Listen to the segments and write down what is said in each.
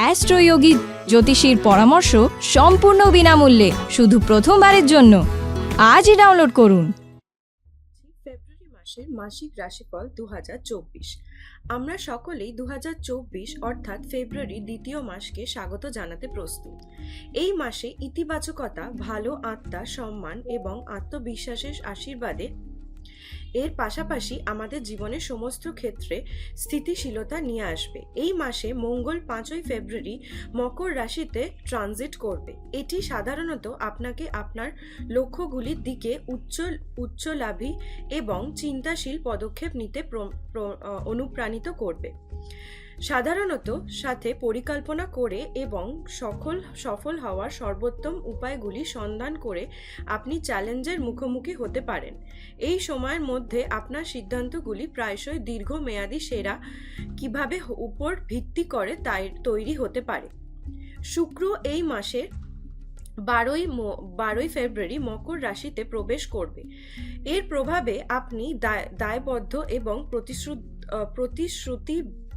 অ্যাস্ট্রোয়োগী জ্যোতিষীর পরামর্শ সম্পূর্ণ বিনামূল্যে, শুধু প্রথমবারের জন্য। আজই ডাউনলোড করুন। ফেব্রুয়ারি মাসের মাসিক রাশিফল দু হাজার চব্বিশ। আমরা সকলেই দু হাজার চব্বিশ, অর্থাৎ ফেব্রুয়ারি দ্বিতীয় মাসকে স্বাগত জানাতে প্রস্তুত। এই মাসে ইতিবাচকতা, ভালো আত্মা, সম্মান এবং আত্মবিশ্বাসের আশীর্বাদে এর পাশাপাশি আমাদের জীবনের সমস্ত ক্ষেত্রে স্থিতিশীলতা নিয়ে আসবে। এই মাসে মঙ্গল পাঁচই ফেব্রুয়ারি মকর রাশিতে ট্রানজিট করবে। এটি সাধারণত আপনাকে আপনার লক্ষ্যগুলির দিকে উচ্চ, উচ্চলাভী এবং চিন্তাশীল পদক্ষেপ নিতে অনুপ্রাণিত করবে। সাধারণত সাথে পরিকল্পনা করে এবং সফল সফল হওয়ার সর্বোত্তম উপায়গুলি সন্ধান করে আপনি চ্যালেঞ্জের মুখোমুখি হতে পারেন। এই সময়ের মধ্যে আপনার সিদ্ধান্তগুলি প্রায়শই দীর্ঘমেয়াদী সেরা কীভাবে উপর ভিত্তি করে তাই তৈরি হতে পারে। শুক্র এই মাসের বারোই বারোই ফেব্রুয়ারি মকর রাশিতে প্রবেশ করবে। এর প্রভাবে আপনি দায়- দায়বদ্ধ এবং প্রতিশ্রুত, প্রতিশ্রুতি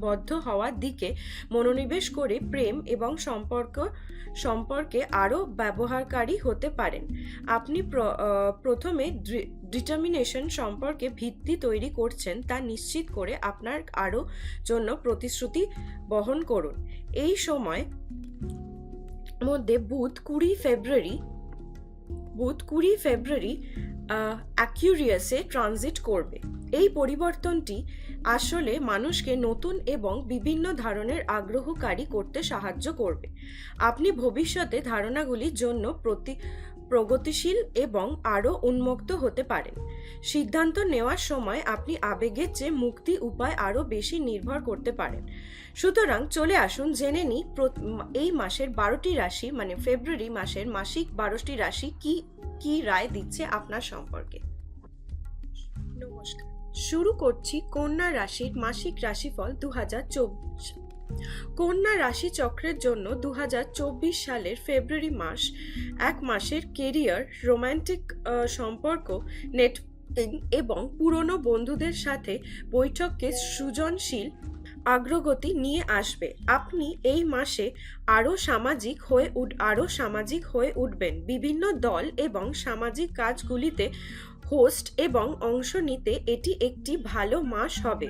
বদ্ধ হওয়ার দিকে মনোনিবেশ করে প্রেম এবং সম্পর্ক, সম্পর্কে আরও ব্যবহারকারী হতে পারেন। আপনি প্রথমে ডিটারমিনেশন সম্পর্কে ভিত্তি তৈরি করছেন তা নিশ্চিত করে আপনার আরও জন্য প্রতিশ্রুতি বহন করুন। এই সময় মধ্যে বুধ কুড়ি ফেব্রুয়ারি বুধ কুড়ি ফেব্রুয়ারি অ্যাকিউরিয়াসে ট্রানজিট করবে। এই পরিবর্তনটি আসলে মানুষকে নতুন এবং বিভিন্ন ধরনের আগ্রহকারী করতে সাহায্য করবে। আপনি ভবিষ্যতে ধারণাগুলির জন্য প্রতি প্রগতিশীল এবং আরও উন্মুক্ত হতে পারেন। সিদ্ধান্ত নেওয়ার সময় আপনি আবেগের চেয়ে মুক্তি উপায় আরও বেশি নির্ভর করতে পারেন। সুতরাং চলে আসুন জেনে নিই এই মাসের বারোটি রাশি মানে ফেব্রুয়ারি মাসের মাসিক বারোটি রাশি কি কি রায় দিচ্ছে আপনার সম্পর্কে? নমস্কার। শুরু করছি কন্যা রাশির মাসিক রাশিফল দু হাজার চব্বিশ। কন্যা রাশি চক্রের জন্য দু হাজার চব্বিশ সালের ফেব্রুয়ারি মাস এক মাসের কেরিয়ার, রোমান্টিক সম্পর্ক নেটওয়ার্কিং এবং পুরনো বন্ধুদের সাথে বৈঠককে সৃজনশীল অগ্রগতি নিয়ে আসবে। আপনি এই মাসে আরও সামাজিক হয়ে উঠ, আরও সামাজিক হয়ে উঠবেন। বিভিন্ন দল এবং সামাজিক কাজগুলিতে হোস্ট এবং অংশ নিতে এটি একটি ভালো মাস হবে।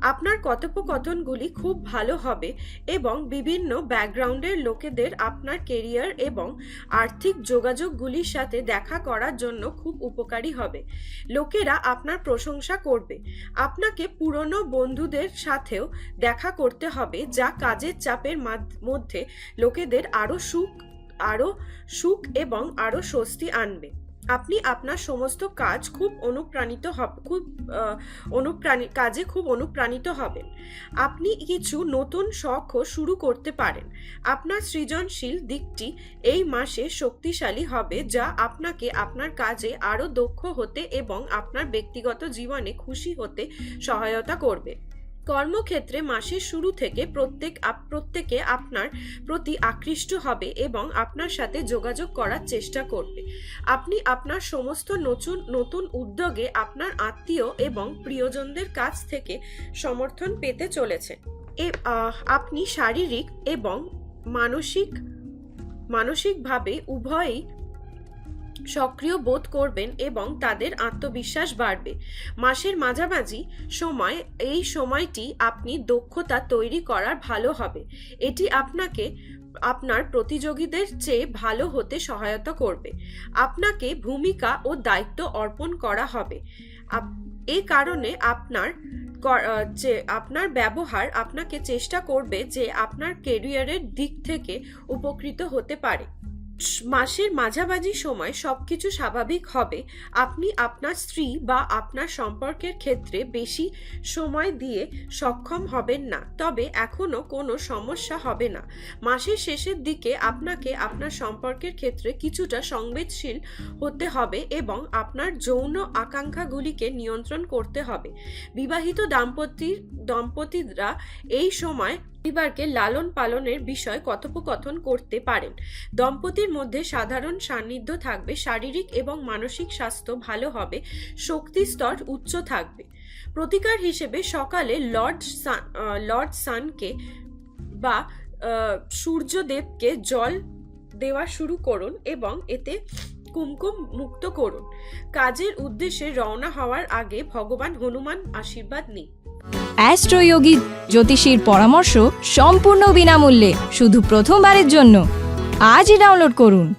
আপনার কথোপকথনগুলি খুব ভালো হবে এবং বিভিন্ন ব্যাকগ্রাউন্ডের লোকেদের আপনার কেরিয়ার এবং আর্থিক যোগাযোগগুলির সাথে দেখা করার জন্য খুব উপকারী হবে। লোকেরা আপনার প্রশংসা করবে। আপনাকে পুরনো বন্ধুদের সাথেও দেখা করতে হবে যা কাজের চাপের মাধ- মধ্যে লোকেদের আরও সুখ আরও সুখ এবং আরও স্বস্তি আনবে। আপনি আপনার সমস্ত কাজ খুব অনুপ্রাণিত হবে, খুব অনুপ্রাণি, কাজে খুব অনুপ্রাণিত হবেন। আপনি কিছু নতুন শখও শুরু করতে পারেন। আপনার সৃজনশীল দিকটি এই মাসে শক্তিশালী হবে, যা আপনাকে আপনার কাজে আরও দক্ষ হতে এবং আপনার ব্যক্তিগত জীবনে খুশি হতে সহায়তা করবে। কর্মক্ষেত্রে মাসের শুরু থেকে প্রত্যেক প্রত্যেকে আপনার প্রতি আকৃষ্ট হবে এবং আপনার সাথে যোগাযোগ করার চেষ্টা করবে। আপনি আপনার সমস্ত নতুন নতুন উদ্যোগে আপনার আত্মীয় এবং প্রিয়জনদের কাছ থেকে সমর্থন পেতে চলেছেন। আপনি শারীরিক এবং মানসিক, মানসিকভাবে উভয়ই সক্রিয় বোধ করবেন এবং তাদের আত্মবিশ্বাস বাড়বে। মাসের মাঝামাঝি সময়, এই সময়টি আপনি দক্ষতা তৈরি করার ভালো হবে। এটি আপনাকে, আপনার প্রতিযোগীদের চেয়ে ভালো হতে সহায়তা করবে। আপনাকে ভূমিকা ও দায়িত্ব অর্পণ করা হবে। এই কারণে আপনার যে, আপনার ব্যবহার আপনাকে চেষ্টা করবে যে আপনার কেরিয়ারের দিক থেকে উপকৃত হতে পারে। মাসের মাঝামাঝি সময় সবকিছু স্বাভাবিক হবে। আপনি আপনার স্ত্রী বা আপনার সম্পর্কের ক্ষেত্রে বেশি সময় দিয়ে সক্ষম হবেন না। তবে এখনও কোনো সমস্যা হবে না। মাসের শেষের দিকে আপনাকে আপনার সম্পর্কের ক্ষেত্রে কিছুটা সংবেদশীল হতে হবে এবং আপনার যৌন আকাঙ্ক্ষাগুলিকে নিয়ন্ত্রণ করতে হবে। বিবাহিত দাম্পতির দম্পতিরা এই সময় পরিবারকে লালন পালনের বিষয় কথোপকথন করতে পারেন। দম্পতির মধ্যে সাধারণ সান্নিধ্য থাকবে, শারীরিক এবং মানসিক স্বাস্থ্য ভালো হবে শক্তি স্তর উচ্চ থাকবে। প্রতিকার হিসেবে সকালে লর্ড লর্ড সানকে বা সূর্যদেবকে জল দেওয়া শুরু করুন এবং এতে কুমকুম মুক্ত করুন। কাজের উদ্দেশ্যে রওনা হওয়ার আগে ভগবান হনুমান আশীর্বাদ নিন। অ্যাস্ট্রোয়োগী জ্যোতিষীর পরামর্শ সম্পূর্ণ বিনামূল্যে, শুধু প্রথমবারের জন্য। আজই ডাউনলোড করুন।